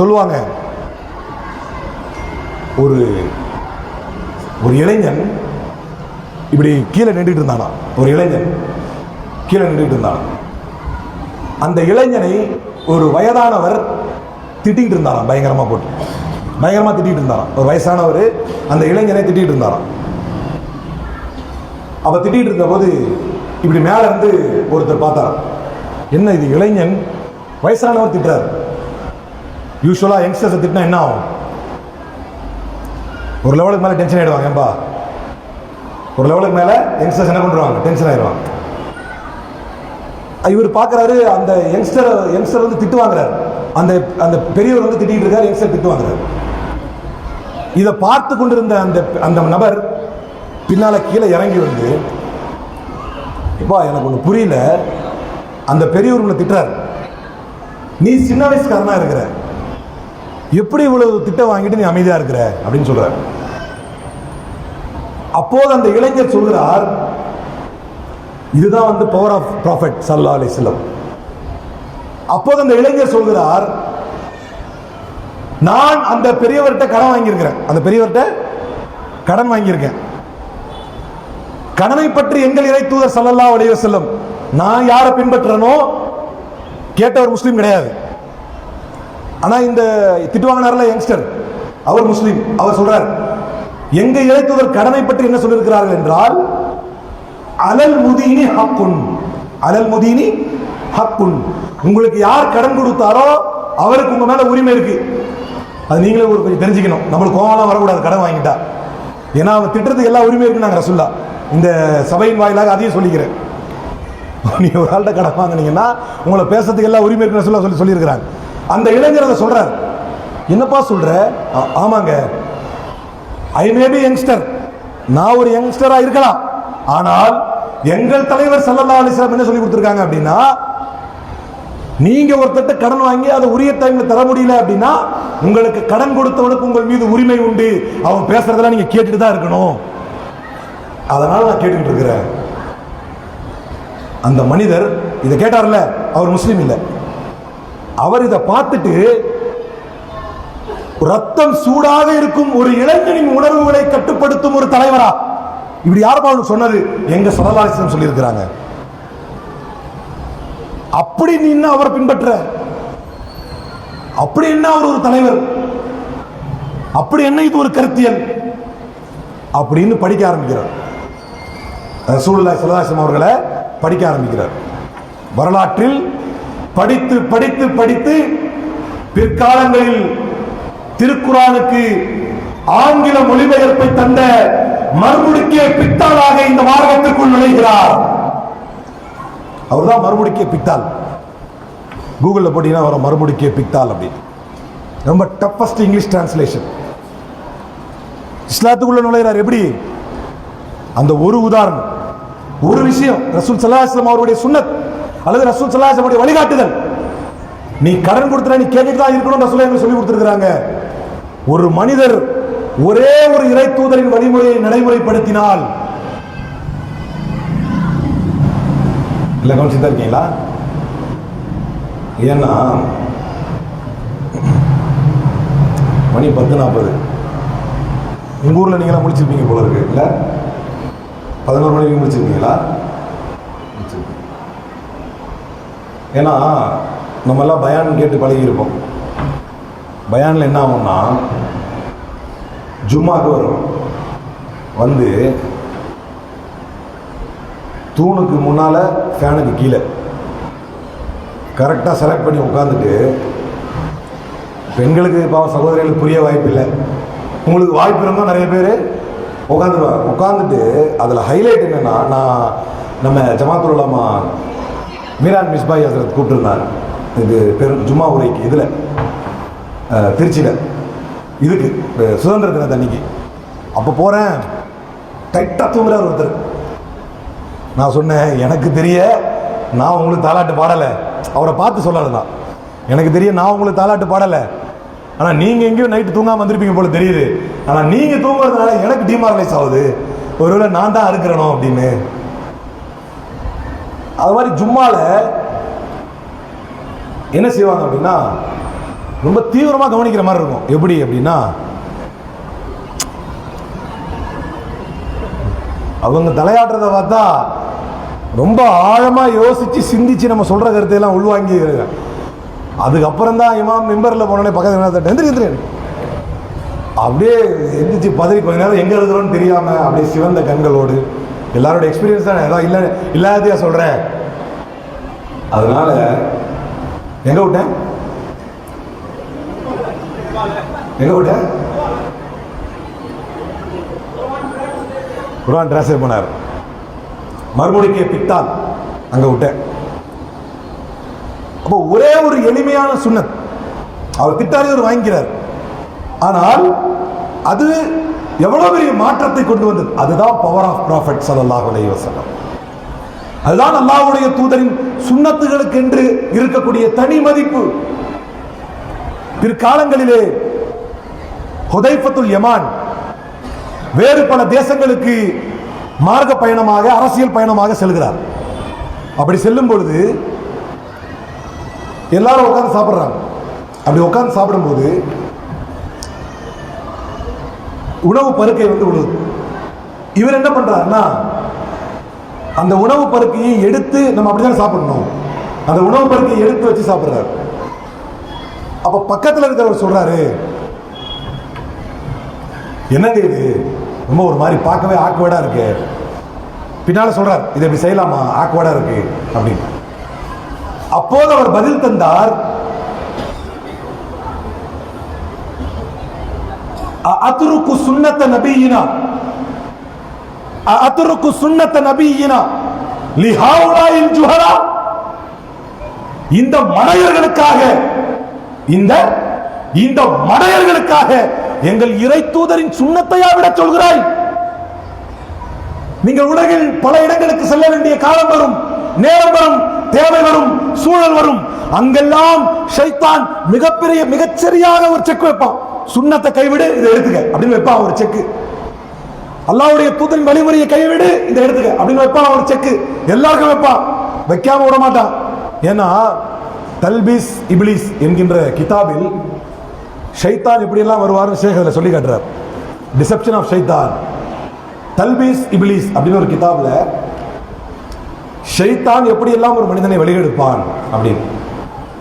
சொல்லுவாங்க. ஒரு ஒரு இளைஞன் இப்படி கீழே நின்றுட்டு இருந்தானா? ஒரு இளைஞன் கீழே நின்றுட்டு இருந்தானா? அந்த இளைஞனை ஒரு வயதானவர் திட்டிகிட்டு இருந்தாராம் பயங்கரமா போட்டு. பயங்கரமா திட்டிகிட்டு இருந்தாராம். ஒரு வயசானவர் அந்த இளைஞனை திட்டிகிட்டு இருந்தாராம். அப்போ திட்டிகிட்டு இருந்தபோது இப்படி மேல இருந்து ஒருத்தர் பார்த்தாராம். என்ன இது இளைஞன்? வயசானவர் திட்டுறாரு. யூஸ்வலாக யங்ஸ்டர்ஸை திட்டினா என்ன ஆகும்? ஒரு லெவலுக்கு மேலே டென்ஷன் ஆயிடுவாங்க ஏன்பா? ஒரு லெவலுக்கு மேலே யங்ஸ்டர்ஸ் என்ன பண்ணுவாங்க டென்ஷன் ஆயிடுவாங்க. இவர் பார்க்குறாரு அந்த யங்ஸ்டர் யங்ஸ்டர் வந்து திட்டு வாங்குறாரு அந்த அந்த பெரியவர் வந்து திட்டிகிட்டு இருக்காரு யங்ஸ்டர் திட்டு வாங்குறாரு இதை பார்த்து கொண்டிருந்த அந்த அந்த நபர் பின்னால் கீழே இறங்கி வந்து இப்போ எனக்கு ஒன்று புரியல. அந்த பெரியவர் உன்னை திட்டுறாரு. நீ சின்ன வயசுக்காரனாக இருக்கிற. எப்படி இவ்வளவு திட்டம் வாங்கிட்டு நீ அமைதியா இருக்கிற? அப்படின்னு சொல்றாரு. அப்போது அந்த இளைஞர் சொல்கிறார் இதுதான் வந்து பவர் ஆஃப் ப்ராஃபட் சல்லா அலிஸ்லம் அப்போது அந்த இளைஞர் சொல்கிறார் நான் அந்த பெரியவர்கிட்ட கடன் வாங்கியிருக்கிறேன். அந்த பெரியவர்கிட்ட கடன் வாங்கியிருக்கேன். கடனை பற்றி எங்கள் இறை தூதர் சல்லல்லா அலைஹி வஸல்லம் நான் யாரை பின்பற்றனோ கேட்டவர் முஸ்லீம் கிடையாது. ஆனால் இந்த திட்டுவாங்கினார்ல யங்ஸ்டர் அவர் முஸ்லீம் அவர் சொல்றார் எங்க இறை கடனை பற்றி என்ன சொல்லியிருக்கிறார்கள் என்றால் அலல் முதீனி ஹக்குன் அலல் முதீனி ஹக்குன். உங்களுக்கு யார் கடன் கொடுத்தாரோ அவருக்கு உங்க மேல உரிமை இருக்கு. அது நீங்களே ஒரு கொஞ்சம் தெரிஞ்சுக்கணும். நம்மளுக்கு கோவம்லாம் வரக்கூடாது கடன் வாங்கிட்டா. ஏன்னா அவன் திட்டத்துக்கு எல்லா உரிமை இருக்கு நாங்கள் ரசுல்லா. இந்த சபையின் வாயிலாக அதையும் சொல்லிக்கிறேன். நீ ஒரு ஆள்கிட்ட கடன் வாங்கினீங்கன்னா உங்களை பேசுறதுக்கு எல்லா உரிமை இருக்குன்னு சொல்ல சொல்லி சொல்லியிருக்கிறாங்க. அந்த இளைஞர் அதை சொல்றார். என்னப்பா சொல்ற? "ஆ- ஆமாங்க. ஐ மே பி யங்ஸ்டர் நான் ஒரு யங்ஸ்டரா இருக்கலாம். ஆனால் எங்கள் தலைவர் சல்லல்லா அலிஸ்லாம் என்ன சொல்லி கொடுத்துருக்காங்க அப்படின்னா நீங்க ஒருத்தட்ட கடன் வாங்கி அதை உரிய டைம்ல தர முடியல அப்படின்னா உங்களுக்கு கடன் கொடுத்தவனுக்கு உங்கள் மீது உரிமை உண்டு. அவன் பேசுறதெல்லாம் நீங்க கேட்டுட்டு தான் இருக்கணும். அதனால நான் கேட்டுக்கிட்டு இருக்கிறேன். அந்த மனிதர் இதை கேட்டார்ல? அவர் முஸ்லீம் இல்லை. அவர் இதை பார்த்துட்டு ரத்தம் சூடாக இருக்கும் ஒரு இளைஞனின் உணர்வுகளை கட்டுப்படுத்தும் ஒரு தலைவரா? இப்படி யாருமா சொன்னது? எங்க சதலாசிரம் சொல்லியிருக்கிறாங்க. அப்படி நீ என்ன அவரை பின்பற்ற? அப்படி என்ன அவர் ஒரு தலைவர்? அப்படி என்ன இது ஒரு கருத்தியல்? அப்படின்னு படிக்க ஆரம்பிக்கிறார். ரசூலுல்லாஹி ஸல்லல்லாஹு அவர்களை படிக்க ஆரம்பிக்கிறார். வரலாற்றில் படித்து படித்து படித்து பிற்காலங்களில் திருக்குறானுக்கு ஆங்கில மொழிபெயர்ப்பை தந்த மறுமுடிக்கிய பித்தாளாக இந்த மார்க்கத்திற்குள் நுழைகிறார். அவர்தான் மறுமுடிக்கிய பித்தாள். கூகுளில் போட்டீங்கன்னா அவரை மறுமுடிக்கிய பித்தாள் அப்படின்னு ரொம்ப டஃபஸ்ட் இங்கிலீஷ் டிரான்ஸ்லேஷன் இஸ்லாத்துக்குள்ள நுழைகிறார் எப்படி? அந்த ஒரு உதாரணம். ஒரு விஷயம் ரசூல் சல்லாஹம் அவருடைய சுண்ணத். அல்லது ரசூல் சல்லாஹம் வழிகாட்டுதல். நீ கடன் கொடுத்துற நீ கேட்டுட்டு தான் இருக்கணும் ரசூல் எங்களுக்கு சொல்லி கொடுத்துருக்குறாங்க. ஒரு மனிதர் ஒரே ஒரு இறை தூதரின் வழிமுறையை நடைமுறைப்படுத்தினால். இல்ல கவனிச்சுதான் இருக்கீங்களா? ஏன்னா மணி பத்து நாற்பது உங்கள் ஊரில் நீங்களாம் முடிச்சிருப்பீங்க போல இருக்கு இல்லை? பதினோரு மணிக்கு முடிச்சிருக்கீங்களா முடிச்சிருப்பீங்க. ஏன்னா நம்மெல்லாம் பயான் கேட்டு பழகியிருப்போம். பயானில் என்ன ஆகும்னா ஜும்மாவுக்கு வரும். வந்து தூணுக்கு முன்னால் ஃபேனுக்கு கீழே. கரெக்டாக செலக்ட் பண்ணி உட்காந்துட்டு பெண்களுக்கு பாவம் சகோதரிகளுக்கு புரிய வாய்ப்பு இல்லை. உங்களுக்கு வாய்ப்பு இருந்தால் நிறைய பேர் உட்காந்துருவாங்க உட்காந்துட்டு அதில் ஹைலைட் என்னென்னா நான் நம்ம ஜமாத்துல்லாமா மீரான் மிஸ்பாய் ஹசரத் கூப்பிட்டுருந்தார். இது பெரும் ஜும்மா உரைக்கு இதில். திருச்சியில். இதுக்கு சுதந்திர தின அன்னைக்கு. அப்போ போகிறேன் டைட்டாக தூங்குறார் ஒருத்தர். நான் சொன்னேன் எனக்கு தெரிய நான் உங்களுக்கு தாலாட்டு பாடலை. அவரை பார்த்து சொல்லலை நான் எனக்கு தெரிய நான் உங்களுக்கு தாலாட்டு பாடலை. ஆனால் நீங்கள் எங்கேயும் நைட்டு தூங்காமல் வந்திருப்பீங்க போல தெரியுது. ஆனால் நீங்கள் தூங்குறதுனால எனக்கு டிமாரலைஸ் ஆகுது. ஒருவேளை நான் தான் இருக்கிறனோ அப்படின்னு. அது மாதிரி ஜும்மாவில் என்ன செய்வாங்க அப்படின்னா ரொம்ப தீவிரமாக கவனிக்கிற மாதிரி இருக்கும். எப்படி அப்படின்னா அவங்க தலையாடுறத பார்த்தா ரொம்ப ஆழமாக யோசித்து சிந்திச்சு நம்ம சொல்கிற கருத்தையெல்லாம் உள்வாங்கி அதுக்கப்புறம் தான் இமாம் மெம்பரில் போனோடனே பக்கத்தில் எந்திரி எந்திரி. அப்படியே எந்திரிச்சு பதறி கொஞ்ச நேரம் எங்கே இருக்கிறோன்னு தெரியாமல் அப்படியே சிவந்த கண்களோடு எல்லாரோட எக்ஸ்பீரியன்ஸ் தான்? ஏதாவது இல்லை இல்லாததையா சொல்கிறேன் அதனால எங்க விட்டேன் எங்க விட்டேன் குரான் டிரான்ஸ்லேட் பண்ணார். மறுபடிக்கு பித்தால் அங்க விட்டேன் அப்போ ஒரே ஒரு எளிமையான சுண்ணத் அவர் பித்தாலே அவர் வாங்கிக்கிறார். ஆனால் அது எவ்வளவு பெரிய மாற்றத்தை கொண்டு வந்தது? அதுதான் பவர் ஆஃப் ப்ராஃபட் ஸல்லல்லாஹு அலைஹி அதுதான் அல்லாஹுடைய தூதரின் சுண்ணத்துகளுக்கு என்று இருக்கக்கூடிய தனி மதிப்பு. பிற்காலங்களிலே ஹுதைஃபத்துல் யமான் வேறு பல தேசங்களுக்கு மார்க்க பயணமாக அரசியல் பயணமாக செல்கிறார். அப்படி செல்லும் பொழுது எல்லாரும் உட்கார்ந்து சாப்பிடுறாங்க. அப்படி உட்கார்ந்து சாப்பிடும்போது உணவு பருக்கை வந்து விழுது இவர் என்ன பண்றாருன்னா அந்த உணவு பருக்கையை எடுத்து நம்ம அப்படிதான் சாப்பிடணும். அந்த உணவு பருக்கையை எடுத்து வச்சு சாப்பிடுறாரு. அப்ப பக்கத்துல இருக்கிறவர் சொல்றாரு என்னங்க இது? ரொம்ப ஒரு மாதிரி பார்க்கவே ஆக்வர்டா இருக்கு. பின்னால் சொல்றார் இதை இப்படி செய்யலாமா? ஆக்வர்டா இருக்கு. அப்படின்னு. அப்போது அவர் பதில் தந்தார் அத்துருக்கு சுன்னத்த நபியினா அத்துருக்கு சுன்னத்த நபியினா லிஹாவுலாயில் ஜுஹரா இந்த மடையர்களுக்காக இந்த இந்த மடையர்களுக்காக எங்கள் இறை தூதரின் சுண்ணத்தையா விட சொல்கிறாய்? நீங்கள் உலகில் பல இடங்களுக்கு செல்ல வேண்டிய காலம் வரும் நேரம் வரும் தேவை வரும் சூழல் வரும். அங்கெல்லாம் ஷைத்தான் மிகப்பெரிய மிகச்சரியாக ஒரு செக் வைப்பான். சுண்ணத்தை கைவிடு இதை எடுத்துக்க. அப்படின்னு வைப்பான் ஒரு செக்கு அல்லாவுடைய தூதன் வழிமுறையை கைவிடு இதை எடுத்துக்க. அப்படின்னு வைப்பான் ஒரு செக்கு எல்லாருக்கும் வைப்பான் வைக்காம விட மாட்டான் ஏன்னா தல்பீஸ் இபிலிஸ் என்கின்ற கிதாபில் ஷைத்தான் எப்படியெல்லாம் வருவார்னு ஷேக் அதில் சொல்லி காட்டுறார். டிசெப்ஷன் ஆஃப் ஷைத்தான். தல்பீஸ் இபிலிஸ் அப்படின்னு ஒரு கிதாபில் ஷைத்தான் எப்படியெல்லாம் ஒரு மனிதனை வழிகெடுப்பான் அப்படின்னு.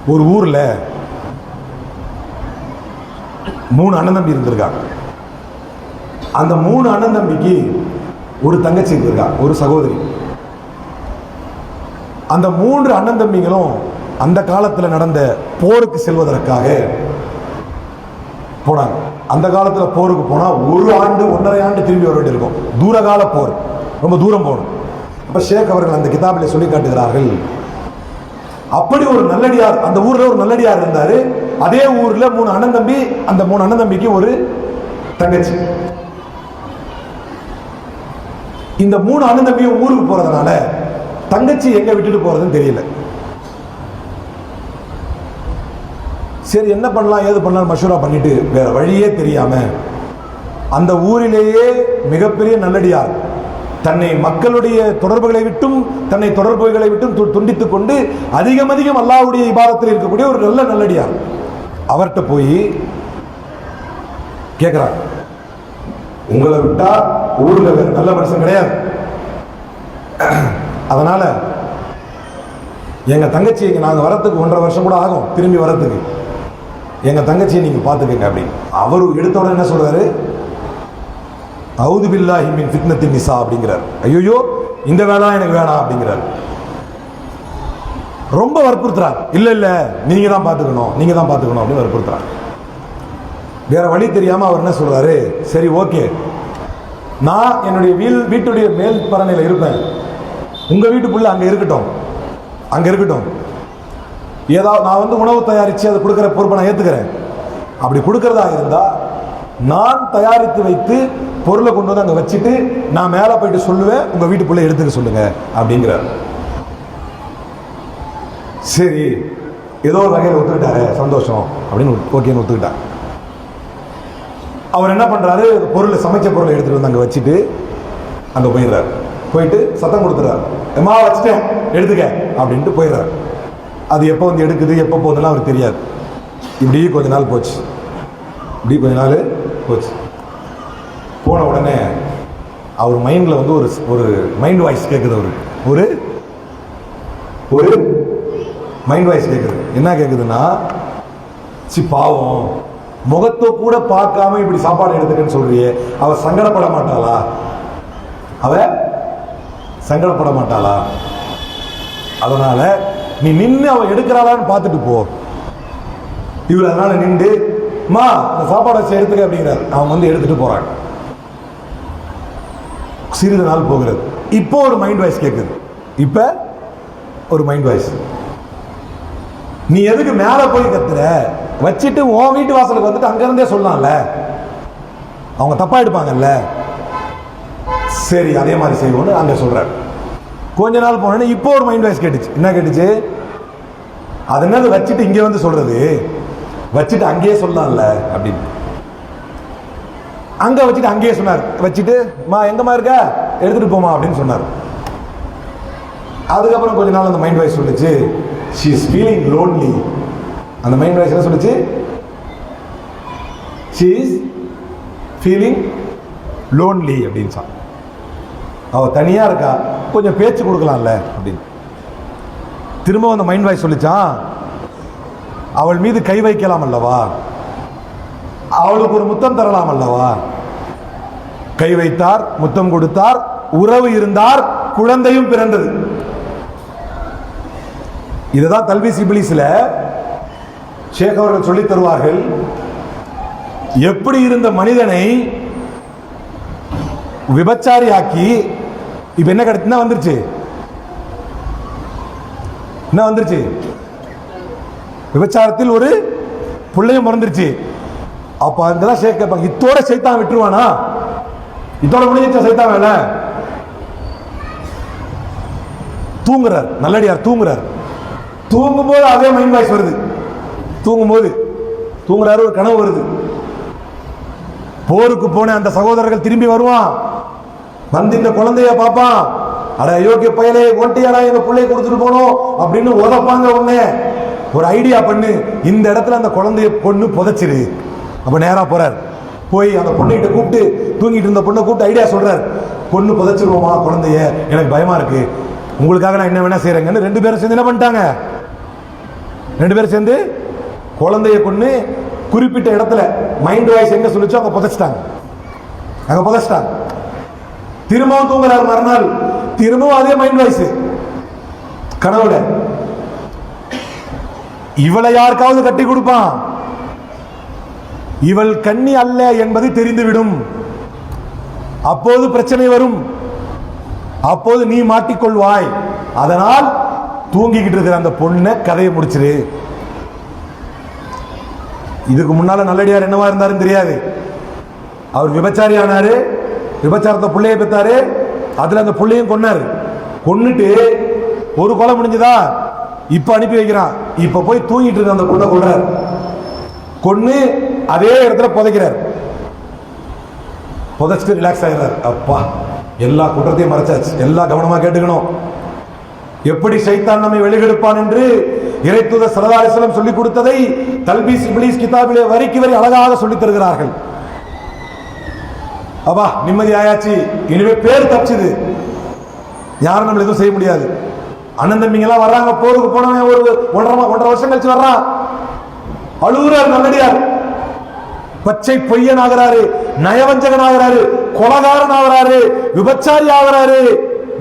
ஒரு ஊர்ல மூணு அண்ணன் தம்பி இருந்திருக்காங்க. அந்த மூணு அண்ணன் தம்பிக்கு ஒரு தங்கச்சி இருந்திருக்கா ஒரு சகோதரி. அந்த மூன்று அண்ணன் தம்பிகளும் அந்த காலத்தில் நடந்த போருக்கு செல்வதற்காக போனாங்க. அந்த காலத்தில் போருக்கு போனால் ஒரு ஆண்டு ஒன்றரை ஆண்டு திரும்பி வர வேண்டியிருக்கும் தூரகால போர். ரொம்ப தூரம் போகணும். அப்போ ஷேக் அவர்கள் அந்த கிதாபில் சொல்லி காட்டுகிறார்கள் அப்படி ஒரு நல்லடியார் அந்த ஊரில் ஒரு நல்லடியார் இருந்தார் அதே ஊர்ல மூணு அண்ணன் தம்பி அந்த மூணு அண்ணன் தம்பிக்கு ஒரு தங்கச்சி. இந்த மூணு அண்ணன் தம்பியும் ஊருக்கு போறதுனால தங்கச்சி எங்க விட்டுட்டு போறதுன்னு தெரியல. சரி என்ன பண்ணலாம் ஏது பண்ணலாம் மஷூரா பண்ணிட்டு வேற வழியே தெரியாம அந்த ஊரிலேயே மிகப்பெரிய நல்லடியார் தன்னை மக்களுடைய தொடர்புகளை விட்டும் தன்னை தொடர்புகளை விட்டும் துண்டித்துக் கொண்டு அதிகம் அதிகம் அல்லாவுடைய இபாதத்தில் இருக்கக்கூடிய ஒரு நல்ல நல்லடியார். அவர்கிட்ட போய் கேட்குறாங்க உங்களை விட்டால் ஊரில் வேறு நல்ல மனுஷன் கிடையாது. அதனால் எங்கள் தங்கச்சி இங்கே நாங்கள் வரத்துக்கு ஒன்றரை வருஷம் கூட ஆகும் திரும்பி வரத்துக்கு எங்கள் தங்கச்சியை நீங்கள் பார்த்துக்கங்க அப்படின்னு. அவர் எடுத்த உடனே என்ன சொல்கிறாரு அவுது பில்லா ஹிமின் ஃபிட்னத்தின் நிசா அப்படிங்கிறார். ஐயோ இந்த வேலை எனக்கு வேணாம் அப்படிங்கிறார். ரொம்ப வற்புறுத்துறாரு. இல்லை இல்லை நீங்க தான் பார்த்துக்கணும் நீங்க தான் பார்த்துக்கணும் அப்படின்னு வற்புறுத்துறாரு. வேற வழி தெரியாம அவர் என்ன சொல்றாரு? சரி ஓகே. நான் என்னுடைய வீல் வீட்டுடைய மேல் பரணையில் இருப்பேன். உங்க வீட்டுக்குள்ள அங்கே இருக்கட்டும். அங்கே இருக்கட்டும். ஏதாவது நான் வந்து உணவு தயாரித்து அதை கொடுக்குற பொறுப்பை நான் ஏற்றுக்கிறேன் அப்படி கொடுக்கறதா இருந்தால் நான் தயாரித்து வைத்து பொருளை கொண்டு வந்து அங்கே வச்சுட்டு நான் மேலே போயிட்டு சொல்லுவேன் உங்கள் வீட்டுக்குள்ளே எடுத்துக்க சொல்லுங்கள் அப்படிங்கிறார். சரி ஏதோ ஒரு வகையில் ஒத்துக்கிட்டாரு சந்தோஷம் அப்படின்னு ஓகேன்னு ஒத்துக்கிட்டார். அவர் என்ன பண்ணுறாரு பொருளை சமைச்ச பொருளை எடுத்துகிட்டு வந்து அங்கே வச்சுட்டு அங்கே போயிடுறாரு. போயிட்டு சத்தம் கொடுத்துறாரு எம்மா வச்சுட்டேன் எடுத்துக்க அப்படின்ட்டு போயிடுறாரு. அது எப்போ வந்து எடுக்குது எப்போ போகுதுலாம் அவருக்கு தெரியாது. இப்படி கொஞ்ச நாள் போச்சு. இப்படி கொஞ்ச நாள் போச்சு. போன உடனே அவர் மைண்டில் வந்து ஒரு ஒரு மைண்ட் வாய்ஸ் கேட்குது அவருக்கு. ஒரு ஒரு மைண்ட் வாய்ஸ் கேட்குது என்ன கேட்குதுன்னா சி பாவம். முகத்தை கூட பார்க்காம இப்படி சாப்பாடு எடுத்துக்கன்னு சொல்றியே. அவ சங்கடப்பட மாட்டாளா? அவ சங்கடப்பட மாட்டாளா? அதனால நீ நின்று அவ எடுக்கிறாளான்னு பார்த்துட்டு போ. இவர் அதனால நின்று மா இந்த சாப்பாடை வச்சு எடுத்துக்க அப்படிங்கிறார். அவன் வந்து எடுத்துட்டு போறான். சிறிது நாள் போகிறது. இப்போ ஒரு மைண்ட் வாய்ஸ் கேட்குது இப்போ ஒரு மைண்ட் வாய்ஸ் நீ எதுக்கு மேலே போய் கத்துற? வச்சுட்டு உன் வீட்டு வாசலுக்கு வந்துட்டு அங்கேருந்தே சொல்லலாம்ல. அவங்க தப்பா எடுப்பாங்கல்ல. சரி அதே மாதிரி செய்வோம்னு அங்கே சொல்கிறார் கொஞ்ச நாள் போனோடனே இப்போ ஒரு மைண்ட் வாய்ஸ் கேட்டுச்சு. என்ன கேட்டுச்சு? அது என்னது? வச்சுட்டு இங்கே வந்து சொல்கிறது வச்சுட்டு அங்கேயே சொல்லலாம்ல அப்படின்னு. அங்கே வச்சுட்டு அங்கேயே சொன்னார். வச்சுட்டு மா எங்கம்மா இருக்க? எடுத்துகிட்டு போமா அப்படின்னு சொன்னார். அதுக்கப்புறம் கொஞ்ச நாள் அந்த மைண்ட் வாய்ஸ் சொல்லுச்சு. ஷீ இஸ் ஃபீலிங் லோன்லி அந்த மைண்ட் வாய்ஸ் என்ன சொல்லிச்சு? ஷீ இஸ் ஃபீலிங் லோன்லி அப்படின்னு சொன்னான். அவள் தனியாக இருக்கா? கொஞ்சம் பேச்சு கொடுக்கலாம்ல அப்படின்னு. திரும்ப அந்த மைண்ட் வாய்ஸ் சொல்லிச்சான். அவள் மீது கை வைக்கலாம் அல்லவா? அவளுக்கு ஒரு முத்தம் தரலாம் அல்லவா? கை வைத்தார் முத்தம் கொடுத்தார் உறவு இருந்தார் குழந்தையும் பிறந்தது. இதுதான் தல்வி சிபிலிஸில் ஷேக் அவர்கள் சொல்லித் தருவார்கள். எப்படி இருந்த மனிதனை விபச்சாரி ஆக்கி இப்ப என்ன கிடைச்சு என்ன வந்துருச்சு? என்ன வந்துருச்சு? விபச்சாரத்தில் ஒரு பிள்ளையும் பிறந்துருச்சு. அப்ப அந்த ஷேக் கேட்பாங்க இத்தோட சைத்தான் விட்டுருவானா? இதோட முடிஞ்சிச்சா சைத்தான் வேலை தூங்குறார் நல்லடியார் தூங்குறார். தூங்கும்போது அதே மைண்ட் வாய்ஸ் வருது. தூங்கும்போது தூங்குறாரு ஒரு கனவு வருது. போருக்கு போன அந்த சகோதரர்கள் திரும்பி வருவான். வந்து இந்த குழந்தைய பார்ப்பான். அட அயோக்கிய பயலே ஒட்டியாடா எங்க பிள்ளைய கொடுத்துட்டு போனோம் அப்படின்னு உதப்பாங்க உடனே. ஒரு ஐடியா பண்ணு இந்த இடத்துல அந்த குழந்தைய பொண்ணு புதைச்சிரு. அப்ப நேரா போறார். போய் அந்த பொண்ணுகிட்ட கூப்பிட்டு தூங்கிட்டு இருந்த பொண்ணை கூப்பிட்டு ஐடியா சொல்றார். பொண்ணு புதைச்சிருவோமா குழந்தைய? எனக்கு பயமா இருக்கு. உங்களுக்காக நான் என்ன வேணா செய்யறேங்கன்னு ரெண்டு பேரும் சேர்ந்து என்ன பண்ணிட்டாங்க. ரெண்டு பேரும் சேர்ந்து குழந்தைய கொண்டு குறிப்பிட்ட இடத்துல மைண்ட் வாய்ஸ் எங்க சொல்லிச்சோ அங்கே புதைச்சிட்டாங்க. அங்க புதைச்சிட்டாங்க. திரும்பவும் தூங்குறாரு மறுநாள்? திரும்பவும் அதே மைண்ட் வாய்ஸ் கனவுல. இவளை யாருக்காவது கட்டி கொடுப்பான்? இவள் கண்ணி அல்ல என்பது தெரிந்துவிடும். அப்போது பிரச்சனை வரும். அப்போது நீ மாட்டிக்கொள்வாய். அதனால் தூங்கிக்கிட்டு இருக்கிற அந்த பொண்ணை கதையை முடிச்சிரு. இதுக்கு முன்னால நல்லடியார் என்னவா இருந்தாருன்னு தெரியாது. அவர் விபச்சாரி ஆனாரு விபச்சாரத்தை பிள்ளைய பெற்றாரு அதுல அந்த பிள்ளையும் கொன்னாரு. கொன்னுட்டு ஒரு கொலை முடிஞ்சதா? இப்ப அனுப்பி வைக்கிறான். இப்ப போய் தூங்கிட்டு இருக்க அந்த பொண்ணை கொள்றார் கொன்னு அதே இடத்துல புதைக்கிறார். புதைச்சிட்டு ரிலாக்ஸ் ஆகிறார் அப்பா எல்லா குற்றத்தையும் மறைச்சாச்சு. எல்லா கவனமா கேட்டுக்கணும். எப்படி சைத்தான் நம்மை வெளிகெடுப்பான் என்று இறைத்துத சரதாரிசலம் சொல்லிக் கொடுத்ததை தல்பீஸ் இப்ளீஸ் கிதாபிலே வரிக்கு வரை அழகாக சொல்லித் தருகிறார்கள். அப்பா நிம்மதி ஆயாச்சு. இனிமே பேர் தப்பிச்சுது. யாரும் நம்மள எதுவும் செய்ய முடியாது. அண்ணன் தம்பிங்க எல்லாம் வர்றாங்க போருக்கு போனவன் ஒரு ஒன்றரை ஒன்றரை வருஷம் கழிச்சு வர்றான் அழுகுறார் நல்லடியார். பச்சை பொய்யன் ஆகிறாரு நயவஞ்சகன் ஆகிறாரு கொலகாரன் ஆகிறாரு விபச்சாரி ஆகிறாரு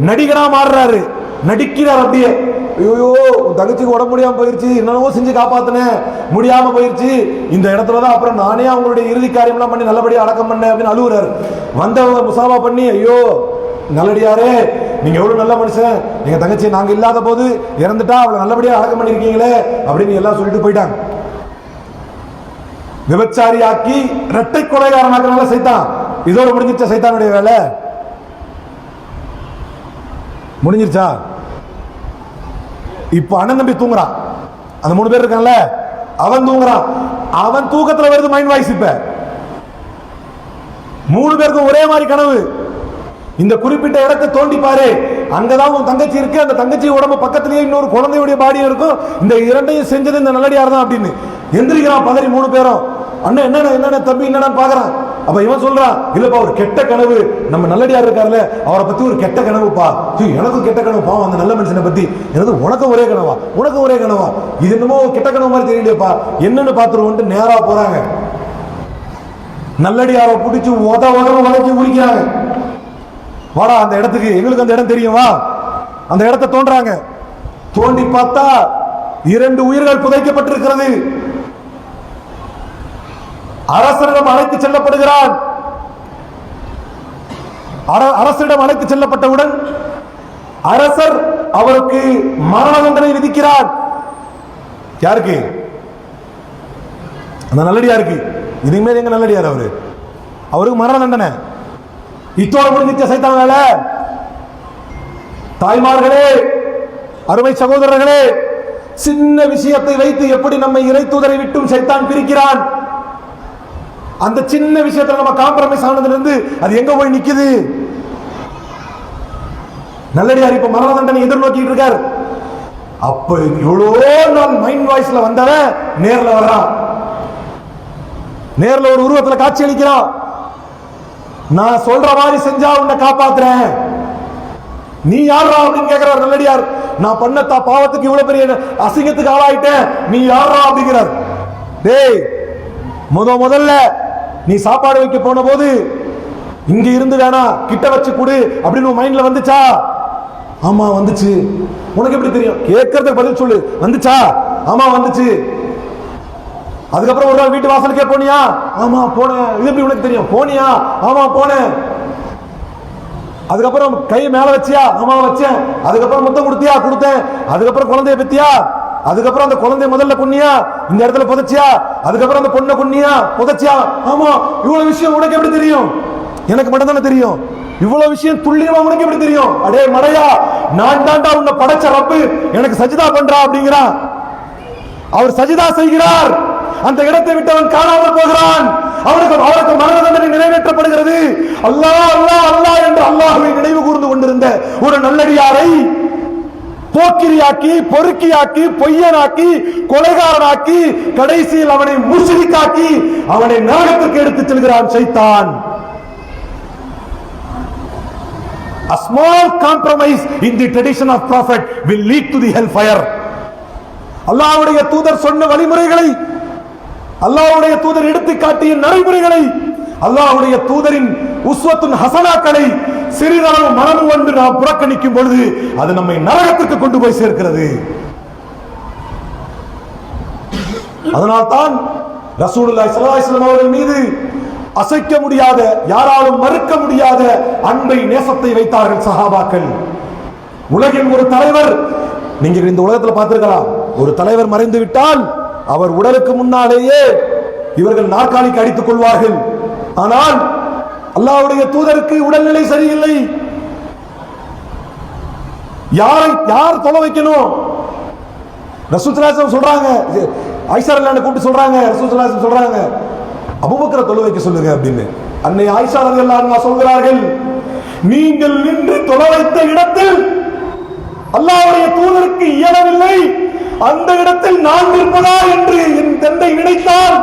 நடிகனா மாறுறாரு. நடிக்கிறார் அப்படியே ஐயோ தங்கச்சிக்கு உடம்பு முடியாம போயிருச்சு. என்னென்னவோ செஞ்சு காப்பாத்தினேன் முடியாம போயிருச்சு. இந்த இடத்துல தான் அப்புறம் நானே அவங்களுடைய இறுதி காரியம்லாம் பண்ணி நல்லபடியா அடக்கம் பண்ணேன் அப்படின்னு அழுகுறாரு வந்தவங்க முசாபா பண்ணி ஐயோ நல்லடியாரே நீங்க எவ்வளவு நல்ல மனுஷன். எங்கள் தங்கச்சி நாங்க இல்லாத போது இறந்துட்டா அவளை நல்லபடியா அடக்கம் பண்ணிருக்கீங்களே அப்படின்னு எல்லாம் சொல்லிட்டு போயிட்டாங்க. விபச்சாரி ஆக்கி இரட்டை கொலைகாரனாக்கிறனால சைத்தான். இதோட முடிஞ்சிச்ச சைத்தானுடைய வேலை? முடிஞ்சிருச்சா? இப்போ அண்ணன் தம்பி தூங்குறான் அந்த மூணு பேர் இருக்கான்ல அவன் தூங்குறான் அவன் தூக்கத்தில் வருது மைண்ட் வாய்ஸ் இப்ப. மூணு பேருக்கும் ஒரே மாதிரி கனவு. இந்த குறிப்பிட்ட இடத்தை தோண்டி பாரு. அங்கதான் உன் தங்கச்சி இருக்கு. அந்த தங்கச்சி உடம்பு பக்கத்திலேயே இன்னொரு குழந்தையுடைய பாடியும் இருக்கும். இந்த இரண்டையும் செஞ்சது இந்த நல்லடியார் தான் அப்படின்னு. எந்திரிக்கிறான் பதறி மூணு பேரும். அண்ணன் என்னென்ன என்னென்ன தம்பி என்னென்ன பாக்குறான். அப்ப இவன் சொல்றான் இல்லப்பா ஒரு கெட்ட கனவு நம்ம நல்லடியார் இருக்காருல்ல அவரை பத்தி ஒரு கெட்ட கனவுப்பா. எனக்கும் கெட்ட கனவு பாவம் அந்த நல்ல மனுஷனை பத்தி. எனது உனக்கும் ஒரே கனவா? உனக்கும் ஒரே கனவா? இது என்னமோ கெட்ட கனவு மாதிரி தெரியலையப்பா. என்னன்னு பாத்துருவோம்ட்டு நேரா போறாங்க. நல்லடியாரை பிடிச்சி உத உதவ உலக்கி குடிக்கிறாங்க வாடா அந்த இடத்துக்கு எங்களுக்கு அந்த இடம் தெரியுமா அந்த இடத்த தோன்றாங்க தோண்டி பார்த்தா இரண்டு உயிர்கள் புதைக்கப்பட்டிருக்கிறது. அரசரிடம் அழைத்து செல்லப்படுகிறான் அர- அரசரிடம் அழைத்து செல்லப்பட்டவுடன் அரசர் அவருக்கு மரண தண்டனை விதிக்கிறார். யாருக்கு? அந்த நல்லடியாருக்கு. இனிமேல் எங்க நல்லடியார் அவரு? அவருக்கு மரண தண்டனை. இத்தோட முடிஞ்சிச்ச சைத்தான் வேலை? தாய்மார்களே அருமை சகோதரர்களே சின்ன விஷயத்தை வைத்து எப்படி நம்மை இறை தூதரை விட்டும் சைத்தான் பிரிக்கிறான்? அந்த சின்ன விஷயத்துல நம்ம காம்ப்ரமைஸ் ஆனதுல இருந்து அது எங்க போய் நிக்குது? நல்லடியார் இப்ப மரண தண்டனை எதிர்நோக்கிட்டு இருக்கார். அப்ப எவ்வளோ நாள் மைண்ட் வாய்ஸ்ல வந்தவன் நேர்ல வர்றான். நேர்ல ஒரு உருவத்துல காட்சி அளிக்கிறான். நான் சொல்ற மாதிரி செஞ்சா உன்னை காப்பாத்துறேன். நீ யாரா அப்படின்னு கேட்கிறார் நல்லடியார். நான் பண்ண தா பாவத்துக்கு இவ்வளவு பெரிய அசிங்கத்துக்கு ஆளாயிட்டேன். நீ யாரா அப்படிங்கிறார். டேய் முத முதல்ல நீ சாப்பாடு வைக்க போன போது இங்க இருந்து வேணா கிட்ட வச்சு கொடு அப்படின்னு உன் மைண்ட்ல வந்துச்சா? ஆமா வந்துச்சு. உனக்கு எப்படி தெரியும்? கேட்கறதுக்கு பதில் சொல்லு. வந்துச்சா? ஆமா வந்துச்சு. அதுக்கப்புறம் ஒரு நாள் வீட்டு வாசலுக்கே போனியா? ஆமா போனேன். இது எப்படி உனக்கு தெரியும்? போனியா? ஆமா போனேன். அதுக்கப்புறம் கை மேல வச்சியா? ஆமா வச்சேன். அதுக்கப்புறம் முத்தம் கொடுத்தியா? கொடுத்தேன். அதுக்கப்புறம் குழந்தைய பத்தியா? அதுக்கப்புறம் அந்த குழந்தை முதல்ல கொன்னியா இந்த இடத்துல புதைச்சியா? அதுக்கப்புறம் அந்த பொண்ணை கொன்னியா புதைச்சியா? ஆமா இவ்வளவு விஷயம் உனக்கு எப்படி தெரியும்? எனக்கு மட்டும் தானே தெரியும். இவ்வளவு விஷயம் துல்லியமா உனக்கு எப்படி தெரியும்? அடே மடையா நான் தாண்டா உன்னை படைச்ச ரப்பு எனக்கு சஜிதா பண்றா அப்படிங்கிறான் அவர் சஜிதா செய்கிறார். அந்த இடத்தை விட்டு அவன் காணாமல் போகிறான். அவனுக்கு அவனுக்கு மரண தண்டனை நிறைவேற்றப்படுகிறது. அல்லாஹ் அல்லாஹ் அல்லாஹ் என்று அல்லாஹுவை நினைவு கூர்ந்து கொண்டிருந்த ஒரு நல்லடியாரை போக்கிரியாக்கி பொறுக்கியாக்கி பொய்யனாக்கி கொலைகாரனாக்கி கடைசியில் அவனை முஷிரிக்காக்கி அவனை நரகத்திற்கு எடுத்துச் செல்கிறான் சைத்தான் A small compromise in the tradition of prophet will lead to the hellfire. அல்லாஹ்வுடைய தூதர் சொன்ன வழிமுறைகளை அல்லாஹ்வுடைய தூதர் எடுத்து காட்டிய நடைமுறைகளை அல்லாஹ்வுடைய தூதரின் உஸ்வத்துன் ஹசனாக்களை சிறிதளவு மனமும் வந்து நாம் புறக்கணிக்கும் பொழுது அது நம்மை நரகத்திற்கு கொண்டு போய் சேர்க்கிறது. அதனால்தான் ரசூலுல்லாஹி ஸல்லல்லாஹு அலைஹி அவர்கள் மீது அசைக்க முடியாத யாராலும் மறுக்க முடியாத அன்பை நேசத்தை வைத்தார்கள் சஹாபாக்கள். உலகின் ஒரு தலைவர் நீங்கள் இந்த உலகத்துல பார்த்திருக்கலாம் ஒரு தலைவர் மறைந்து விட்டால் அவர் உடலுக்கு முன்னாலேயே இவர்கள் நாற்காலிக்கு அடித்துக் கொள்வார்கள். ஆனால் அல்லாவுடைய தூதருக்கு உடல்நிலை சரியில்லை. யாரை யார் தொலை வைக்கணும்? ரசூலுல்லாஹி சொல்றாங்க. ஐஷா ரலியல்லாஹு கூப்பிட்டு சொல்றாங்க. ரசூலுல்லாஹி சொல்றாங்க. அபூபக்கரை தொலை வைக்க சொல்லுங்க அப்படின்னு. அன்னை ஆயிஷா ரலியல்லாஹு சொல்கிறார்கள் நீங்கள் நின்று தொலை வைத்த இடத்தில் அல்லாவுடைய தூதருக்கு இயலவில்லை. அந்த இடத்தில் நான் இருப்பதா என்று என் தந்தை நினைத்தால்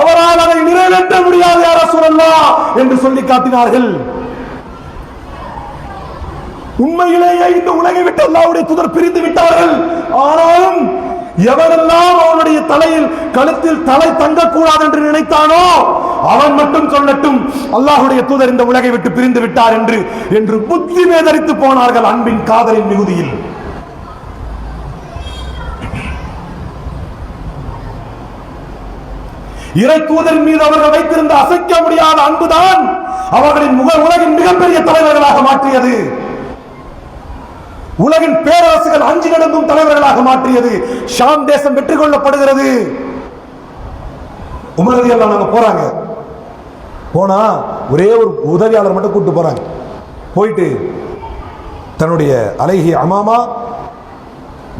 அவரால் அதை நிறைவேற்ற முடியாது யாரா சொல்லலாம் என்று சொல்லி காட்டினார்கள். உண்மையிலேயே இந்த உலகை விட்டு அல்லாவுடைய தூதர் பிரிந்து விட்டார்கள். ஆனாலும் எவரெல்லாம் அவனுடைய தலையில் கழுத்தில் தலை தங்கக்கூடாது என்று நினைத்தானோ அவன் மட்டும் சொல்லட்டும் அல்லாஹ்வுடைய தூதர் இந்த உலகை விட்டு பிரிந்து விட்டார் என்று என்று புத்தி மேதரித்து போனார்கள் அன்பின் காதலின் மிகுதியில். இறைத்தூதர் மீது அவர்கள் வைத்திருந்த அசைக்க முடியாத அன்புதான் அவர்களின் முக உலகின் மிகப்பெரிய தலைவர்களாக மாற்றியது. உலகின் பேரரசுகள் அஞ்சு நடந்தும் தலைவர்களாக மாற்றியது. ஷாம் தேசம் வெற்றி கொள்ளப்படுகிறது. உமரதி எல்லாம் நாங்க போறாங்க. போனா ஒரே ஒரு உதவியாளர் மட்டும் கூட்டு போறாங்க. போயிட்டு தன்னுடைய அலைஹி அமாமா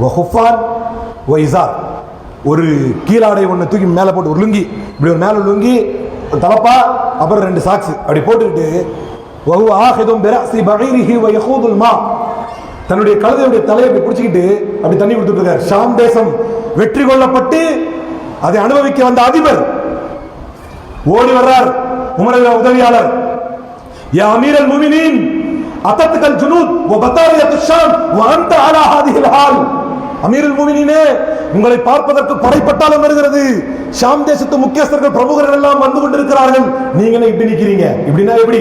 ஹுஃபான் ஒ இசார் ஒரு கீழாடை ஒன்று தூக்கி மேலே போட்டு ஒரு லுங்கி இப்படி ஒரு மேலே லுங்கி தலப்பா அப்புறம் ரெண்டு சாக்ஸ் அப்படி போட்டுக்கிட்டு வஹு ஆஹிதும் பிரஸி பகீரிஹி வ மா. தன்னுடைய கழுதையுடைய தலையை அப்படி பிடிச்சிக்கிட்டு அப்படி தண்ணி கொடுத்துட்டு இருக்கார். ஷாம் தேசம் வெற்றி கொள்ளப்பட்டு அதை அனுபவிக்க வந்த அதிபர் ஓடி வர்றார் உமரது உதவியாளர். யா அமீரல் முமினின் அத்தத்துக்கள் ஜுனூத் வ பத்தாரியத்து ஷாம் வ அன்த ஹாதிஹில் ஹால். அமீரல் முமினினே உங்களை பார்ப்பதற்கு படைப்பட்டாலும் வருகிறது. ஷாம் தேசத்து முக்கியஸ்தர்கள் பிரமுகர்கள் எல்லாம் வந்து கொண்டிருக்கிறார்கள். நீங்க இப்படி நிக்கிறீங்க. இப்படின்னா எப்படி?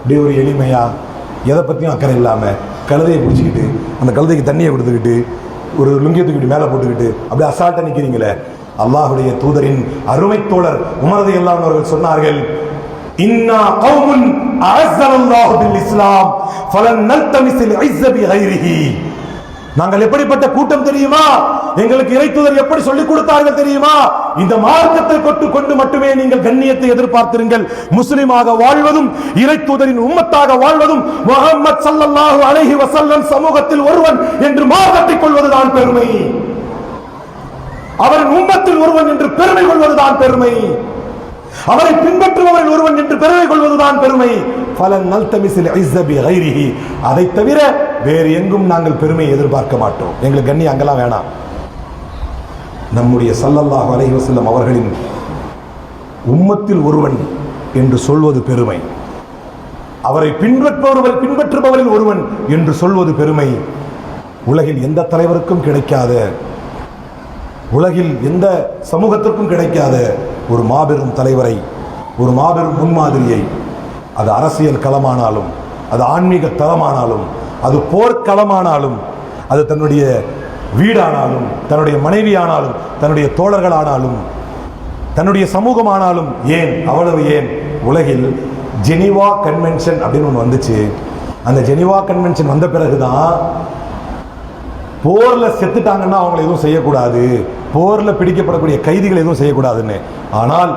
இப்படி ஒரு எளிமையா? எதை பத்தியும் அக்கறை இல்லாம கழுதையை பிடிச்சிக்கிட்டு அந்த கழுதைக்கு தண்ணியை கொடுத்துக்கிட்டு ஒரு லுங்கியை தூக்கிட்டு மேலே போட்டுக்கிட்டு அப்படியே அசால்ட்டா நிக்கிறீங்களே. அல்லாஹுடைய தூதரின் அருமை தோழர் உமரதை எல்லாம் அவர்கள் சொன்னார்கள் இன்னா கௌமுன் அஅஸ்ஸனல்லாஹு பில் இஸ்லாம் ஃபலன் நல்தமிஸில் இஸ்ஸ பிகைரிஹி. நாங்கள் எப்படிப்பட்ட கூட்டம் தெரியுமா? எங்களுக்கு இறைத்துதர் எப்படி சொல்லிக் கொடுத்தார்கள் தெரியுமா? இந்த மார்க்கத்தை கொட்டு கொண்டு மட்டுமே நீங்கள் கண்ணியத்தை எதிர்பார்த்திருங்கள். முஸ்லிமாக வாழ்வதும் இறைத்துதரின் உம்மத்தாக வாழ்வதும் முகமது சல்லல்லாஹு அலஹி வசல்லம் சமூகத்தில் ஒருவன் என்று மார்க்கத்தை கொள்வதுதான் பெருமை. அவரின் உம்மத்தில் ஒருவன் என்று பெருமை கொள்வதுதான் பெருமை. அவரை பின்பற்றுபவர்கள் ஒருவன் என்று பெருமை கொள்வதுதான் பெருமை. பல நல்தமிசில் அதை தவிர வேறு எங்கும் நாங்கள் பெருமையை எதிர்பார்க்க மாட்டோம். எங்களுக்கு கண்ணி அங்கெல்லாம் வேணாம். நம்முடைய சல்லல்லாஹ் அலைவசல்லம் அவர்களின் உம்மத்தில் ஒருவன் என்று சொல்வது பெருமை. அவரை பின்பற்பவர்கள் பின்பற்றுபவரில் ஒருவன் என்று சொல்வது பெருமை. உலகில் எந்த தலைவருக்கும் கிடைக்காத உலகில் எந்த சமூகத்திற்கும் கிடைக்காத ஒரு மாபெரும் தலைவரை ஒரு மாபெரும் முன்மாதிரியை அது அரசியல் களமானாலும் அது ஆன்மீக தளமானாலும் அது போர்க்களமானாலும் அது தன்னுடைய வீடானாலும் தன்னுடைய மனைவி ஆனாலும் தன்னுடைய தோழர்களானாலும் தன்னுடைய சமூகமானாலும் ஏன் அவ்வளவு ஏன்? உலகில் ஜெனிவா கன்வென்ஷன் அப்படின்னு ஒன்று வந்துச்சு. அந்த ஜெனிவா கன்வென்ஷன் வந்த பிறகுதான் போரில் செத்துட்டாங்கன்னா அவங்களை எதுவும் செய்யக்கூடாது. போரில் பிடிக்கப்படக்கூடிய கைதிகள் எதுவும் செய்யக்கூடாதுன்னு. ஆனால்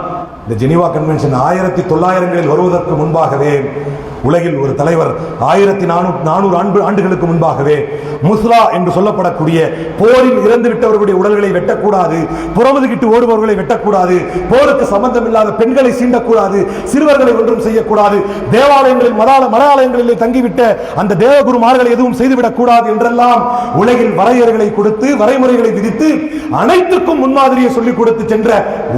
இந்த ஜெனிவா கன்வென்ஷன் ஆயிரத்தி தொள்ளாயிரங்களில் வருவதற்கு முன்பாகவே உலகில் ஒரு தலைவர் ஆயிரத்தி நானூறு நானூறு ஆண்டு ஆண்டுகளுக்கு முன்பாகவே முஸ்லா என்று சொல்லப்படக்கூடிய போரில் இறந்து விட்டவர்களுடைய உடல்களை வெட்டக்கூடாது புறமுதுகிட்டு ஓடுபவர்களை வெட்டக்கூடாது போருக்கு சம்பந்தம் இல்லாத பெண்களை சீண்டக்கூடாது சிறுவர்களை ஒன்றும் செய்யக்கூடாது தேவாலயங்களில் மதால மலையாளங்களிலே தங்கிவிட்ட அந்த தேவகுருமார்களை எதுவும் செய்துவிடக்கூடாது என்றெல்லாம் உலகில் வரையறைகளை கொடுத்து வரைமுறைகளை விதித்து அனைத்துக்கும் முன்மாதிரியை சொல்லிக் கொடுத்து சென்ற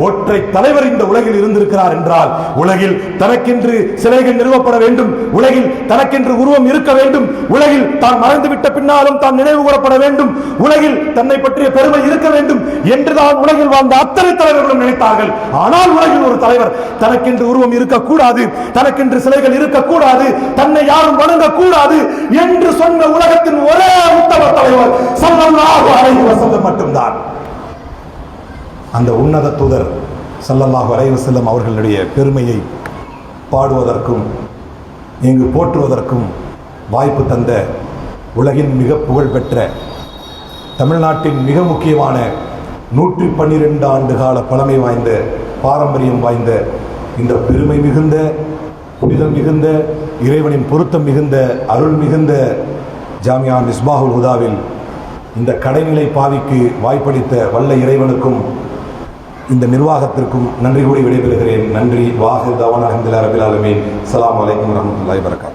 ஒற்றை தலைவர் இந்த உலகில் இருந்திருக்கிறார் என்றால் உலகில் தனக்கென்று சிலைகள் நிறுவப்பட வேண்டும் உலகில் தனக்கென்று உருவம் இருக்க வேண்டும். உலகில் தான் மறைந்துவிட்ட பின்னாலும் தான் நினைவு கூறப்பட வேண்டும். உலகில் தன்னை பற்றிய பெருமை இருக்க வேண்டும் என்றுதான் உலகில் வாழ்ந்த அத்தனை தலைவர்களும் நினைத்தார்கள். ஆனால் உலகில் ஒரு தலைவர் தனக்கென்று உருவம் இருக்கக்கூடாது தனக்கென்று சிலைகள் இருக்கக்கூடாது தன்னை யாரும் வணங்கக்கூடாது என்று சொன்ன உலகத்தின் ஒரே உத்தம தலைவர் ஸல்லல்லாஹு அலைஹி வஸல்லம் மட்டும்தான். அந்த உன்னத தூதர் சல்லல்லாஹு அலைஹி வஸல்லம் அவர்களுடைய பெருமையை பாடுவதற்கும் இங்கு போற்றுவதற்கும் வாய்ப்பு தந்த உலகின் மிக புகழ்பெற்ற தமிழ்நாட்டின் மிக முக்கியமான நூற்றி பன்னிரெண்டு ஆண்டு கால பழமை வாய்ந்த பாரம்பரியம் வாய்ந்த இந்த பெருமை மிகுந்த புனிதம் மிகுந்த இறைவனின் பொருத்தம் மிகுந்த அருள் மிகுந்த ஜாமியா மிஸ்பாஹுல் ஹுதாவில் இந்த கடைநிலை பாவிக்கு வாய்ப்பளித்த வல்ல இறைவனுக்கும் இந்த நிர்வாகத்திற்கும் நன்றி கூடி விடைபெறுகிறேன். நன்றி. வாஹிர் தவான் அஹமதுல்லா ரபில் ஆலமீன். அஸ்ஸலாமு அலைக்கும் வரஹ்மத்துல்லாஹி வரகாத்